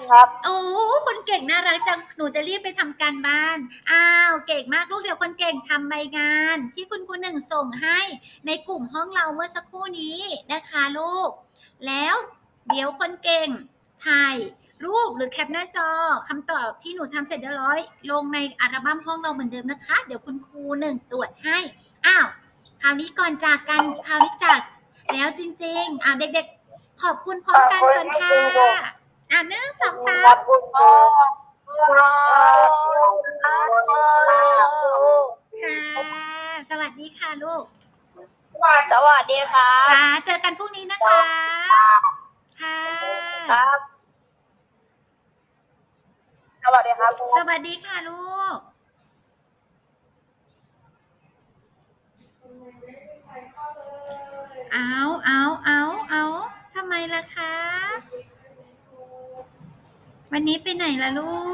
ำครับโอ้คนเก่งน่ารักจังหนูจะรีบไปทำการบ้านอ้าวเก่งมากลูกเดี๋ยวคนเก่งทำใบงาน ที่คุณครูหนึ่งส่งให้ในกลุ่มห้องเราเมื่อสักครู่นี้นะคะลูก แล้วเดี๋ยวคนเก่งถ่ายรูปหรือแคปหน้าจอคำตอบที่หนูทำเสร็จเรียบร้อย ลงในอัลบั้มห้องเราเหมือนเดิมนะคะ เดี๋ยวคุณครูหนึ่งตรวจให้อ้าวคราวนี้ก่อนจากกันคราวนี้จากแล้วจริงๆอ่าเด็กๆ ขอบคุณพร้อมกันก่อนค่ะ อ่าหนึ่งสองสาขอมบคุณครับค่ะสวัสดีค่ะลูก สวัสดีครับจ้าเจอกันพรุ่งนี้นะคะ ค่ะครับสวัสดีครับสวัสดีค่ะลูก เอาเอาเอาเอาทำไมล่ะคะ วันนี้ไปไหนล่ะลูก